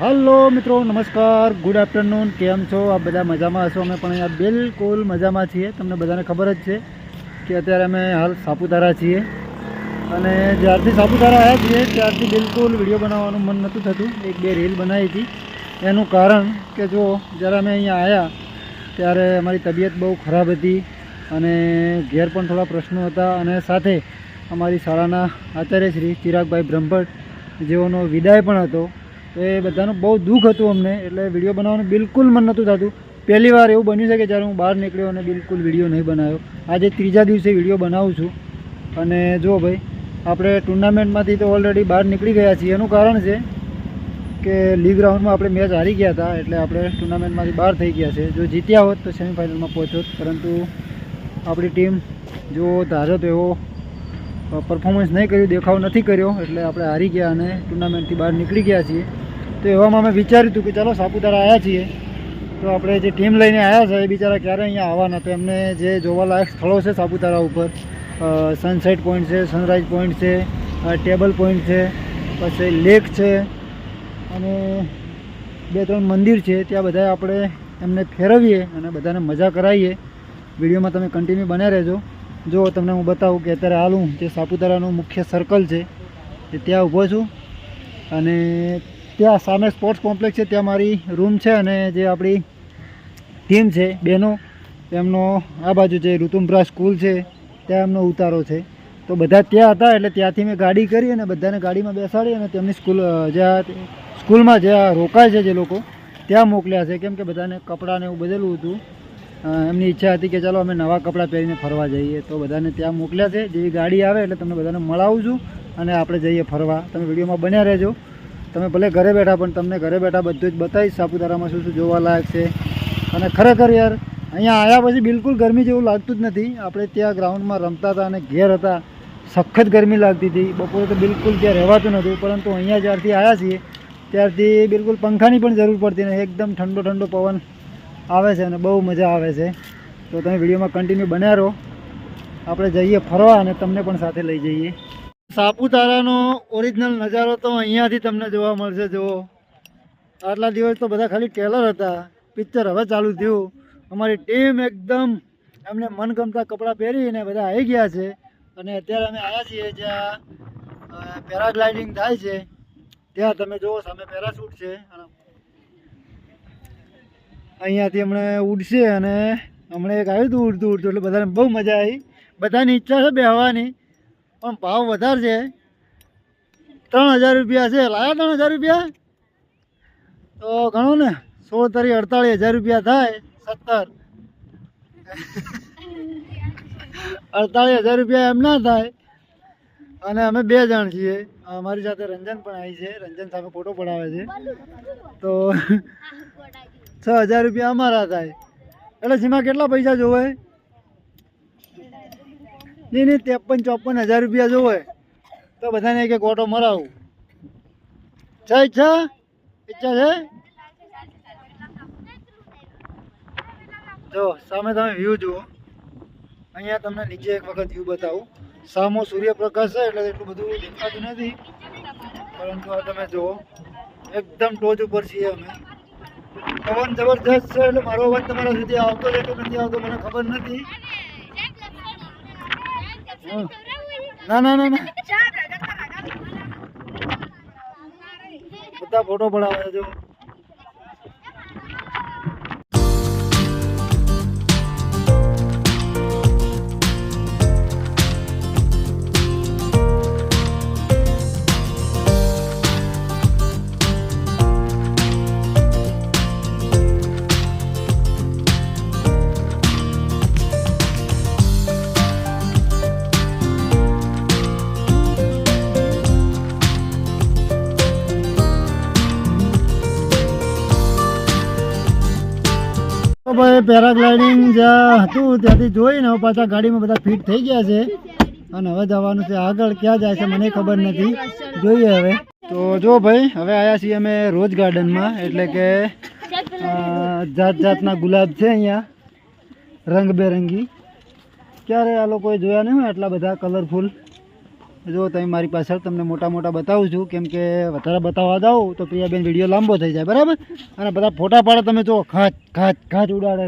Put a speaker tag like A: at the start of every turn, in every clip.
A: Hello મિત્રો, નમસ્કાર. Good afternoon કેમ છો? આ બધા મજામાં હશો? અમે પણ અહીંયા બિલકુલ મજામાં છીએ. તમને બધાને ખબર જ છે કે અત્યારે અમે હાલ સાપુતારા છીએ. અને જ્યારથી સાપુતારા આવ્યા છીએ, ત્યારથી બિલકુલ વીડિયો બનાવવાનું મન નહોતું થતું. એક બે રીલ બનાવી હતી. એનું કારણ કે જો, જ્યારે અમે અહીંયા આવ્યા, ત્યારે અમારી તબિયત બહુ ખરાબ હતી અને ઘેર પણ થોડા પ્રશ્નો હતા અને સાથે અમારી શાળાના આચાર્ય શ્રી ચિરાગભાઈ બ્રહ્મભટ્ટ જેઓનો વિદાય પણ હતો. એ બધાનું બહુ દુઃખ હતું અમને, એટલે વીડિયો બનાવવાનું બિલકુલ મન નહોતું થતું. પહેલી વાર એવું બન્યું છે કે જ્યારે હું બહાર નીકળ્યો અને બિલકુલ વીડિયો નહીં બનાવ્યો. આજે ત્રીજા દિવસે વીડિયો બનાવું છું. અને જો ભાઈ, આપણે ટુર્નામેન્ટમાંથી તો ઓલરેડી બહાર નીકળી ગયા છીએ. એનું કારણ છે કે લીગ રાઉન્ડમાં આપણે મેચ હારી ગયા હતા, એટલે આપણે ટુર્નામેન્ટમાંથી બહાર થઈ ગયા છે. જો જીત્યા હોત તો સેમિફાઇનલમાં પહોંચોત પરંતુ આપણી ટીમ જો ધારો તો એવો પરફોર્મન્સ નહીં કર્યું, દેખાવ નથી કર્યો, એટલે આપણે હારી ગયા અને ટુર્નામેન્ટથી બહાર નીકળી ગયા છીએ. તો એવામાં અમે વિચાર્યું હતું કે ચાલો સાપુતારા આવ્યા છીએ. તો આપણે જે ટીમ લઈને આવ્યા છે, એ બિચારા ક્યારે અહીંયા આવવાના? તો એમને જે જોવાલાયક સ્થળો છે સાપુતારા ઉપર સનસેટ પોઈન્ટ છે સનરાઈઝ પોઈન્ટ છે ટેબલ પોઈન્ટ છે, પછી લેક છે, અને બે ત્રણ મંદિર છે. ત્યાં બધાએ આપણે એમને ફેરવીએ અને બધાને મજા કરાવીએ. વિડીયોમાં તમે કન્ટિન્યુ બન્યા રહેજો. જો તમને હું બતાવું કે અત્યારે હાલું જે સાપુતારાનું મુખ્ય સર્કલ છે, એ ત્યાં ઊભો છું. અને ત્યાં સામે સ્પોર્ટ્સ કોમ્પ્લેક્સ છે, ત્યાં મારી રૂમ છે અને જે આપણી ટીમ છે, બહેનો, એમનો આ બાજુ જે ઋતુમ્બરા સ્કૂલ છે, ત્યાં એમનો ઉતારો છે. તો બધા ત્યાં હતા એટલે ત્યાંથી મેં ગાડી કરી અને બધાને ગાડીમાં બેસાડી અને તેમની સ્કૂલ જ્યાં સ્કૂલમાં જ્યાં રોકાય છે જે લોકો, ત્યાં મોકલ્યા છે. કેમ કે બધાને કપડાને એવું બદલવું હતું. એમની ઈચ્છા હતી કે ચાલો અમે નવા કપડાં પહેરીને ફરવા જઈએ. તો બધાને ત્યાં મોકલ્યા છે. જેવી ગાડી આવે એટલે તમને બધાને મળાવું છું અને આપણે જઈએ ફરવા. તમે વિડીયોમાં બન્યા રહેજો. તમે ભલે ઘરે બેઠા, પણ તમને ઘરે બેઠા બધું જ બતાવીશ. સાપુતારામાં શું શું જોવાલાયક છે. અને ખરેખર યાર, અહીંયા આવ્યા પછી બિલકુલ ગરમી જેવું લાગતું જ નથી. આપણે ત્યાં ગ્રાઉન્ડમાં રમતા હતા અને ઘેર હતા. સખત ગરમી લાગતી હતી. બપોરે તો બિલકુલ ત્યાં રહેવાતું નહોતું. પરંતુ અહીંયા જ્યારથી આવ્યા છીએ, ત્યારથી બિલકુલ પંખાની પણ જરૂર પડતી નથી. એકદમ ઠંડો ઠંડો પવન આવે છે અને બહુ મજા આવે છે. તો તમે વિડીયોમાં કન્ટિન્યુ બન્યા રહો આપણે જઈએ ફરવા અને તમને પણ સાથે લઈ જઈએ. સાપુતારાનો ઓરિજિનલ નજારો તો અહીંયાથી તમને જોવા મળશે. જુઓ. આટલા દિવસ તો બધા ખાલી ટેલર હતા. પિક્ચર હવે ચાલુ થયું. અમારી ટીમ એકદમ એમને મનગમતા કપડાં પહેરીને બધા આવી ગયા છે. અને અત્યારે અમે આવ્યા છીએ જ્યાં પેરાગ્લાઇડિંગ થાય છે. ત્યાં તમે જુઓ, સામે પેરાશૂટ છે. અને અહીંયાથી હમણાં ઉડશે અને હમણાં એક આવ્યું હતું ઉડતું ઉડતું, એટલે બધાને બહુ મજા આવી. બધાની ઈચ્છા છે બેહવાની, પણ ભાવ વધારે છે. ત્રણ હજાર રૂપિયા છે. લાયા ત્રણ હજાર રૂપિયા? તો ઘણું ને, સોળ તારીખ અડતાળીસ હજાર રૂપિયા થાય, સત્તર. અડતાળીસ હજાર રૂપિયા એમ ના થાય. અને અમે બે જણ છીએ. અમારી સાથે રંજન પણ આવી છે. રંજન સામે ફોટો પડાવે છે. તો છ હજાર રૂપિયા અમારા થાય. એટલે જેમાં કેટલા પૈસા જોવે? નહીં નહીં, ત્રેપન, ચોપન હજાર રૂપિયા જોવે. તો બધાને એક એક ઓટો મરાવું. છે ઈચ્છા? ઈચ્છા છે? જો, સામે તમે વ્યૂ જુઓ. અહીંયા તમને નીચે એક વખત વ્યૂ બતાવું. સામો સૂર્યપ્રકાશ છે, એટલે એટલું બધું દેખાતું નથી. પરંતુ આ તમે જુઓ, એકદમ ટોચ ઉપર છીએ અમે. પવન જબરજસ્ત છે એટલે મારો અવાજ તમારા સુધી આવતો છે કે નથી આવતો મને ખબર નથી. ના ના ના ના. બધા ફોટો પડાવે જો. ભાઈ પેરાગ્લાઇડિંગ જ્યાં હતું ત્યાંથી જોઈને પાછા ગાડીમાં બધા ફિટ થઈ ગયા છે. અને હવે જવાનું છે આગળ. ક્યાં જાય છે મને ખબર નથી. જોઈએ હવે. તો જો ભાઈ, હવે આવ્યા છીએ અમે રોજ ગાર્ડનમાં. એટલે કે જાત જાતના ગુલાબ છે અહીંયા. રંગબેરંગી. ક્યારે આ લોકોએ જોયા નહીં આટલા બધા કલરફુલ જો તમે મારી પાછળ તમને મોટા મોટા બતાવું છું કેમ કે વધારે બતાવવા જાઓ તો પ્રિયાબેન વીડિયો લાંબો થઈ જાય બરાબર? અને બધા ફોટા પાડે તમે જો ખાચ ખાચ ખાચ ઉડાડે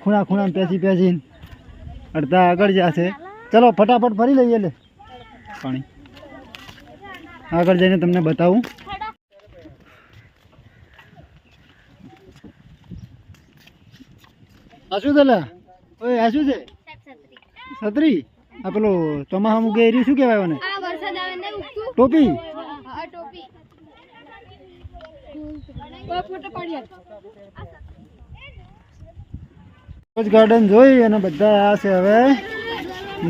A: ખૂણા ખૂણા પેસી પેસીને અડધા આગળ જશે. ચલો ફટાફટ ફરી લઈએ લે. પાણી. આગળ જઈને તમને બતાવું. આ શું છે લા? ઓય આ શું છે છત્રી? આ પેલું ચોમાસા મૂકે એરી શું કહેવાય મને ટોપી? ગાર્ડન જોઈ અને બધા આ છે હવે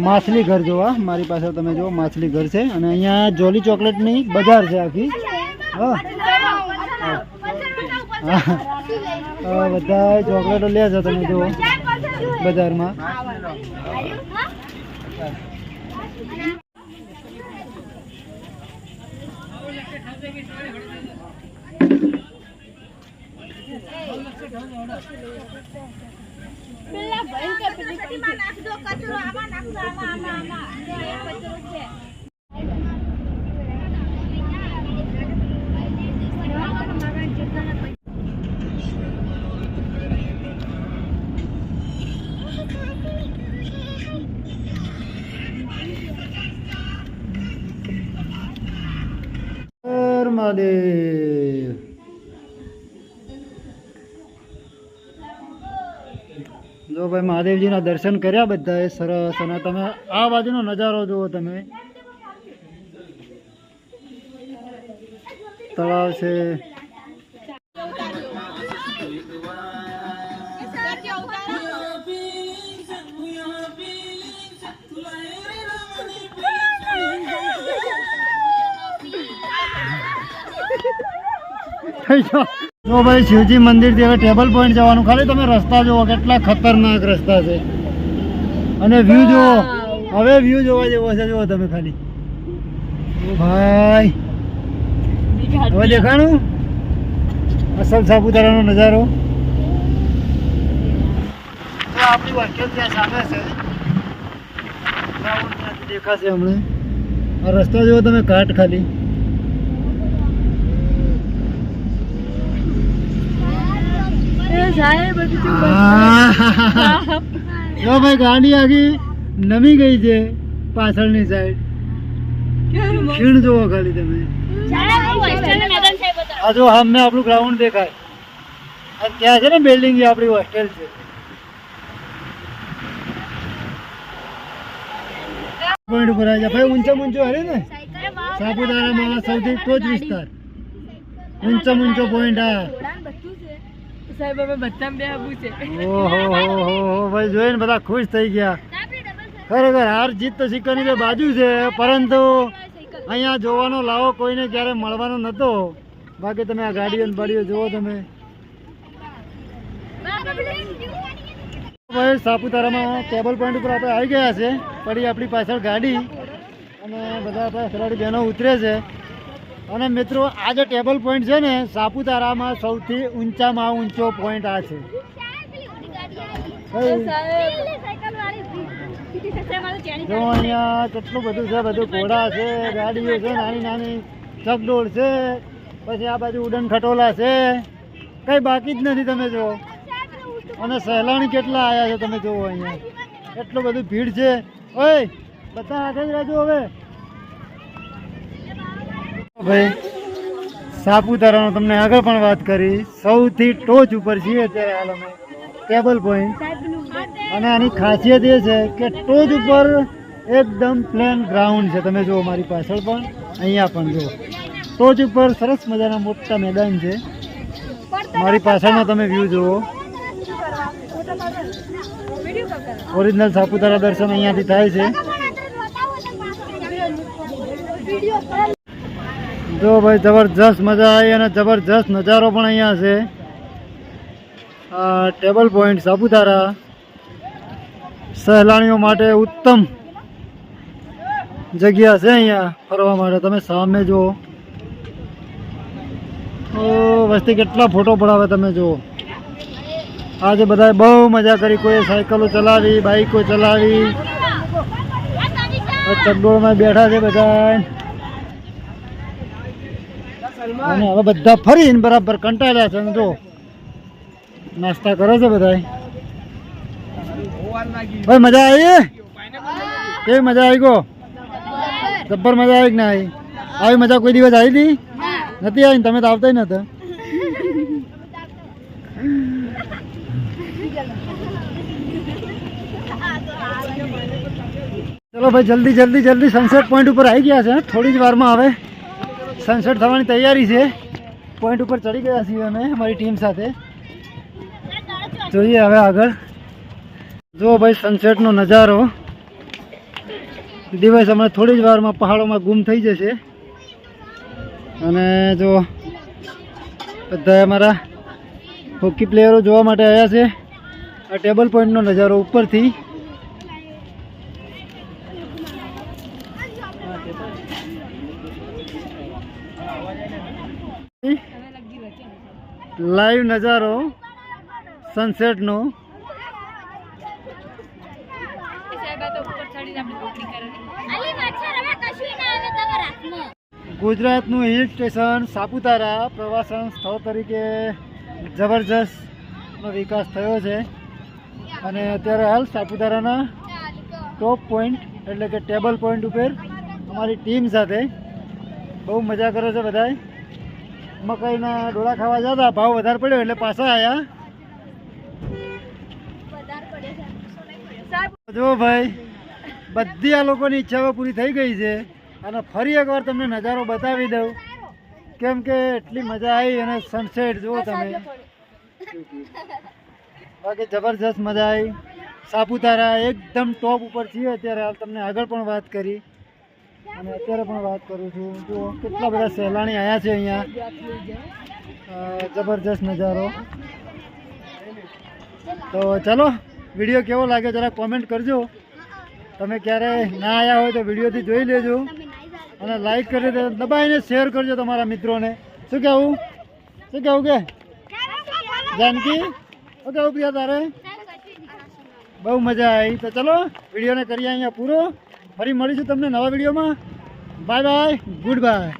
A: માછલી ઘર જોવા. મારી પાસે તમે જુઓ માછલી ઘર છે. અને અહીંયા જોલી ચોકલેટની બજાર છે આખી. હા. બધા ચોકલેટો લે છે તમે જુઓ બજારમાં.
B: પેલા ભયંકર પેલી નાખજો કચરો આમાં નાખજો આમાં આમાં આમાં એક કચરો છે
A: મહાદેવ જો ભાઈ મહાદેવજીના દર્શન કર્યા બધાએ સરસ અને તમે આ બાજુનો નજારો જુઓ તમે. તળાવ છે. થઈ ગયો. તો ભાઈ શિવજી મંદિરથી હવે ટેબલ પોઈન્ટ જવાનું. ખાલી તમે રસ્તા જુઓ કેટલા ખતરનાક રસ્તા છે. અને વ્યૂ જુઓ. હવે વ્યૂ જોવા જેવો છે જુઓ તમે ખાલી. ભાઈ. હવે દેખાણું? અસલ સાપુતારાનો નજારો. તો આપણી વાક્ય ત્યાં સામે છે. દેખાશે હમણાં. આ રસ્તો જુઓ તમે કાટ ખાલી. જો ભાઈ ગાડી આખી નમી ગઈ છે પાછળની સાઈડ ખીણ જોવો ખાલી તમે. આ જો સામે આપણું ગ્રાઉન્ડ દેખાય. આ ત્યાં છે ને બિલ્ડિંગ આપણી હોસ્ટેલ છે. પોઈન્ટ ઉપર આવી જાય ભાઈ ઊંચો ઊંચો હરે ને? સાપુતારામાં સૌથી ટોચ વિસ્તાર. ઊંચો ઊંચો પોઈન્ટ આ
B: સાહેબ, અમે બધા બે આબુ છે.
A: ઓહો, હો ભાઈ, જોઈને બધા ખુશ થઈ ગયા. ખરેખર હાર જીત તો સિક્કાની બે બાજુ છે, પરંતુ અહીંયા જોવાનો લાવો કોઈને ક્યારે મળવાનો નહોતો બાકી તમે આ ગાડીઓ ને બાડીઓ જુઓ તમે. ભાઈ, સાપુતારામાં ટેબલ પોઈન્ટ ઉપર આપણે આવી ગયા છે. પડી આપણી પાછળ ગાડી. અને બધા આપણા ખેલાડી બહેનો ઉતરે છે. અને મિત્રો આ જે ટેબલ પોઈન્ટ છે ને સાપુતારામાં સૌથી ઊંચામાં ઊંચો પોઈન્ટ આ છે. જો અહીંયા કેટલું બધું છે બધું ઘોડા છે ગાડીઓ છે નાની નાની ચકડોળ છે પછી આ બાજુ ઉડન ખટોલા છે. કઈ બાકી જ નથી તમે જુઓ અને સહેલાણી કેટલા આવ્યા છે તમે જુઓ અહીંયા. એટલું બધું ભીડ છે. ઓય બધા આગળ જ રહેજો હવે. ભાઈ સાપુતારાનો તમને આગળ પણ વાત કરી. સૌથી ટોચ ઉપર છીએ અત્યારે હાલ અમે. ટેબલ પોઈન્ટ અને આની ખાસિયત એ છે કે ટોચ ઉપર એકદમ પ્લેન ગ્રાઉન્ડ છે. તમે જુઓ મારી પાછળ પણ, અહીંયા પણ જુઓ. ટોચ ઉપર સરસ મજાના મોટા મેદાન છે. મારી પાછળનો તમે વ્યૂ જુઓ. ઓરિજિનલ સાપુતારા દર્શન અહીંયાથી થાય છે. જો ભાઈ જબરજસ્ત મજા આવી અને જબરજસ્ત નજારો પણ અહીંયા છે. આ ટેબલ પોઈન્ટ સાપુતારા. સહેલાણીઓ માટે ઉત્તમ જગ્યા છે અહીંયા ફરવા માટે. તમે સામે જુઓ. ઓ વસ્તી કેટલા ફોટો પડાવે તમે જુઓ. આજે બધાએ બહુ મજા કરી. કોઈ સાયકલો ચલાવી બાઈકો ચલાવી. ચકડોળમાં બેઠા છે બધા અને હવે બધા ફરીને બરાબર કંટાળ્યા છે જો નાસ્તા કરે છે બધા ભાઈ, મજા આવી? કેવી મજા આવી ગો? જબ્બર મજા આવી કે ના આવી આવી મજા કોઈ દિવસ આવી હતી નથી આવી તમે તો આવતા નતા ચલો ભાઈ, જલ્દી જલ્દી જલ્દી સનસેટ પોઈન્ટ ઉપર આવી ગયા છે. થોડી જ વારમાં હવે સનસેટ થવાની તૈયારી છે. પોઈન્ટ ઉપર ચડી ગયા છીએ અમે, અમારી ટીમ સાથે. જોઈએ હવે આગળ. જુઓ ભાઈ સનસેટનો નજારો. દિવસ હમણાં થોડી જ વારમાં પહાડોમાં ગુમ થઈ જશે. અને જો બધા અમારા હોકી પ્લેયરો જોવા માટે આવ્યા છે. આ ટેબલ પોઈન્ટનો નજારો ઉપરથી. લાઈવ નજારો સનસેટનો ગુજરાતનું હિલ સ્ટેશન સાપુતારા પ્રવાસન સ્થળ તરીકે જબરજસ્તનો વિકાસ થયો છે. અને અત્યારે હાલ સાપુતારાના ટોપ પોઈન્ટ એટલે કે ટેબલ પોઈન્ટ ઉપર અમારી ટીમ સાથે બહુ મજા કરો છો બધાય? મકાઈના ડોળા ખાવા જતા? ભાવ વધારે પડ્યો એટલે પાછા આવ્યા જો ભાઈ બધી આ લોકોની ઈચ્છાઓ પૂરી થઈ ગઈ છે અને ફરી એકવાર તમને નજારો બતાવી દઉં. કેમ કે એટલી મજા આવી અને સનસેટ જુઓ તમે. બાકી જબરજસ્ત મજા આવી. સાપુતારા એકદમ ટોપ ઉપર છીએ અત્યારે હાલ તમને આગળ પણ વાત કરી. અને અત્યારે પણ વાત કરું છું. જુઓ, કેટલા બધા સહેલાણી આવ્યા છે અહીંયા. જબરજસ્ત નજારો. તો ચાલો, વીડિયો કેવો લાગે જરા કોમેન્ટ કરજો. તમે ક્યારે ના આવ્યા હોય તો વિડીયોથી જોઈ લેજો. અને લાઈક કરી દે, દબાઈને શેર કરજો તમારા મિત્રોને. શું કહેવું શું કહેવું કે? જાનકી? શું કહેવું પ્રિયા તારે? બહુ મજા આવી. તો ચલો, વિડીયોને કરીએ અહીંયા પૂરો. ફરી મળીશું તમને નવા વિડીયોમાં. Bye bye good bye